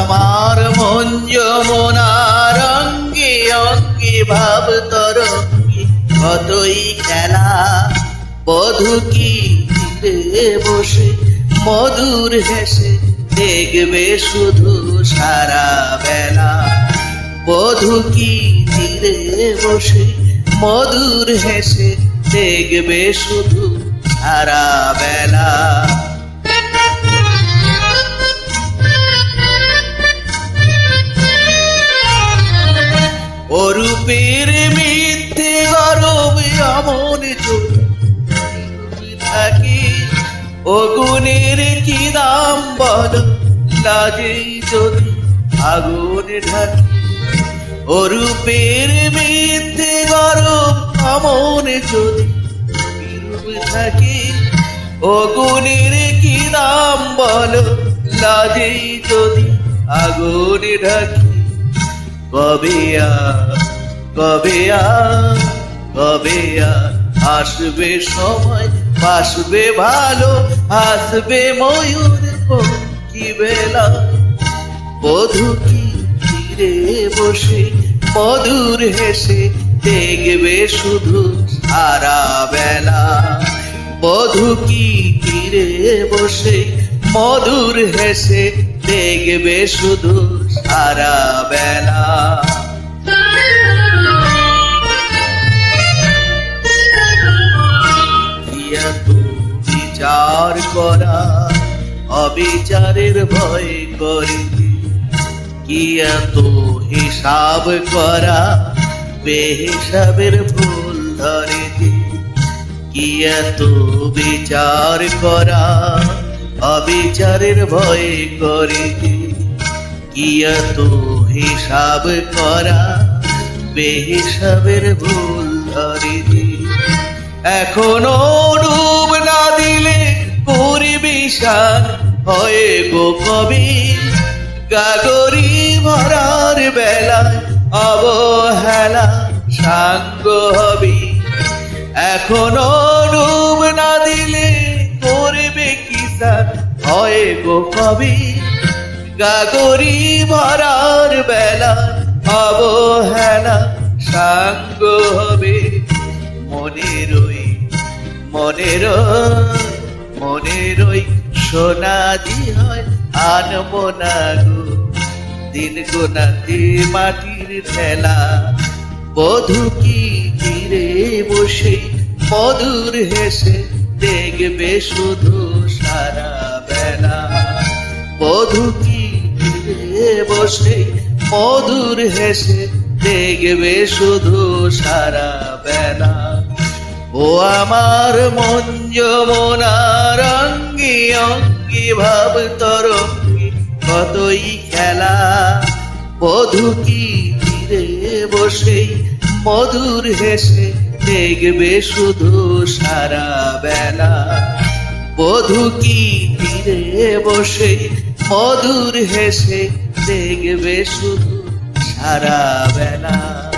আমার মন যমুনার অঙ্গে অঙ্গে ভাব তরঙ্গে। কতই খেলা, বধু কি বসে? মধুর হেসে দেখবে শুধু সারা বেলা। বধু কি বসে? মধুর হেসে দেখবে শুধু সারা বেলা। থাকি। ও কি দাম বল? লাজেই যদি আগুন ঢাকি। অরূপের মিথ্যে গরব এমন যদি বিরূপ থাকি। ও গুণের কি দাম বল? লাজেই যদি আগুন ঢাকি। কবে আর কবে আর কবে আর আসবে সময়, আসবে ভালো, আসবে ময়ূর কি বেলা? বধু কি তীরে বসে, মধুর হেসে দেখবে শুধু সারা বেলা বধু কি তীরে বসে, মধুর হেসে দেখবে শুধু সারা বেলা অবিচারের ভয় করে। কি এত হিসাব করা বেহিসাবের ভুল ধরে কি? এত বিচার করা অবিচারের ভয় করে কি? এত হিসাব করা বেহিসাবের ভুল ধরে এখনও ডুব না দিলে পরিবেশান হয় গো কবি গাগরি ভরার বেলায় অবহেলা সাঙ্গ হবি। এখনও ডুব না দিলে করবে কিসান হয় গো কবি গাগরি ভরার বেলা অবহেলা সাঙ্গ হবে। মনের ওই মনের ওই, মনের ওই সোনাদি হয় আনব না গো। দিন গোনাতে মাটির ঠেলা। বধু কি তীরে বসে, মধুর হেসে দেখবে শুধু সারা বেলা। বধু কি তীরে বসে, মধুর হেসে দেখবে শুধু সারা বেলা। ও আমার মন যমনার অঙ্গি ভাব তরঙ্গি, কতই খেলা, বধু কি তীরে বসে, মধুর হেসে দেখবে শুধু সারা বেলা। বধু কি তীরে বসে, মধুর হেসে দেখবে শুধু সারা বেলা।